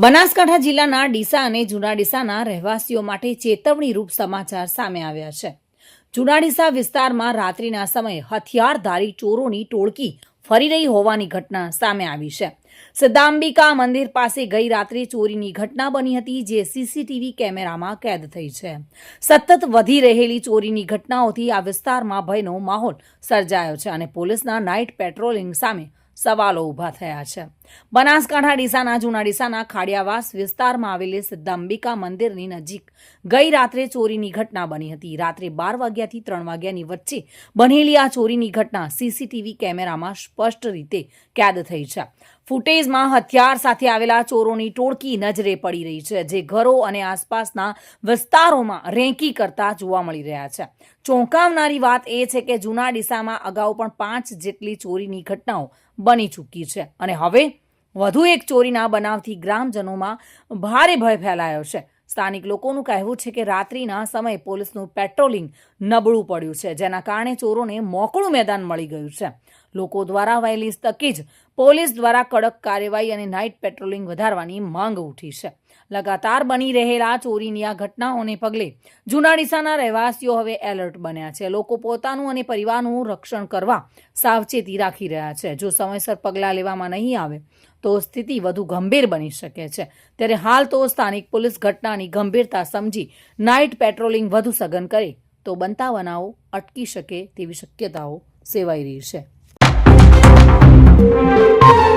બનાસકાંઠા જિલ્લાના ડીસા અને જૂના ડીસાના રહેવાસીઓ માટે ચેતવણીરૂપ સમાચાર સામે આવ્યા છે. જૂના ડીસા વિસ્તારમાં રાત્રિના સમયે હથિયારધારી ચોરોની ટોળકી ફરી રહી હોવાની ઘટના સામે આવી છે. સિદ્ધાંબિકા મંદિર પાસે ગઈ રાત્રે ચોરીની ઘટના બની હતી, જે સીસીટીવી કેમેરામાં કેદ થઈ છે. સતત વધી રહેલી ચોરીની ઘટનાઓથી આ વિસ્તારમાં ભયનો માહોલ સર્જાયો છે અને પોલીસના નાઇટ પેટ્રોલિંગ સામે સવાલો ઊભા થયા છે. બનાસકાંઠા ડીસાના, જૂના ડીસાના ખાડિયાવાસ વિસ્તારમાં આવેલી સિદ્ધાંબિકા મંદિરની નજીક ગઈ રાત્રે ચોરીની ઘટના બની હતી. રાત્રે બાર વાગ્યાથી ત્રણ વાગ્યાની વચ્ચે બનેલી આ ચોરીની ઘટના સીસીટીવી કેમેરામાં સ્પષ્ટ રીતે કેદ થઈ છે. ફૂટેજમાં હથિયાર સાથે આવેલા ચોરોની ટોળકી નજરે પડી રહી છે, જે ઘરો અને આસપાસના વિસ્તારોમાં રેંકી કરતા જોવા મળી રહ્યા છે. ચોંકાવનારી વાત એ છે કે જૂના ડીસામાં અગાઉ પણ પાંચ જેટલી ચોરીની ઘટનાઓ બની ચૂકી છે અને હવે વધુ એક ચોરીના બનાવથી ગ્રામજનોમાં ભારે ભય ફેલાયો છે. સ્થાનિક લોકોનું કહેવું છે કે રાત્રિના સમયે પોલીસનું પેટ્રોલિંગ નબળું પડ્યું છે, જેના કારણે ચોરોને મોકળું મેદાન મળી ગયું છે. લોકો દ્વારા વહેલી તકે જ પોલીસ દ્વારા કડક કાર્યવાહી અને નાઇટ પેટ્રોલિંગ વધારવાની માંગ ઉઠી છે. લગાતાર બની રહેલા ચોરીની આ ઘટનાઓને પગલે જૂના ડીસાના રહેવાસીઓ હવે એલર્ટ બન્યા છે. લોકો પોતાનું અને પરિવારનું રક્ષણ કરવા સાવચેતી રાખી રહ્યા છે. જો સમયસર પગલાં લેવામાં નહીં આવે તો સ્થિતિ વધુ ગંભીર બની શકે છે. ત્યારે હાલ તો સ્થાનિક પોલીસ ઘટનાની ગંભીરતા સમજી નાઇટ પેટ્રોલિંગ વધુ સઘન કરે તો બનતા બનાવો અટકી શકે તેવી શક્યતાઓ સેવાઈ રહી છે. Thank you.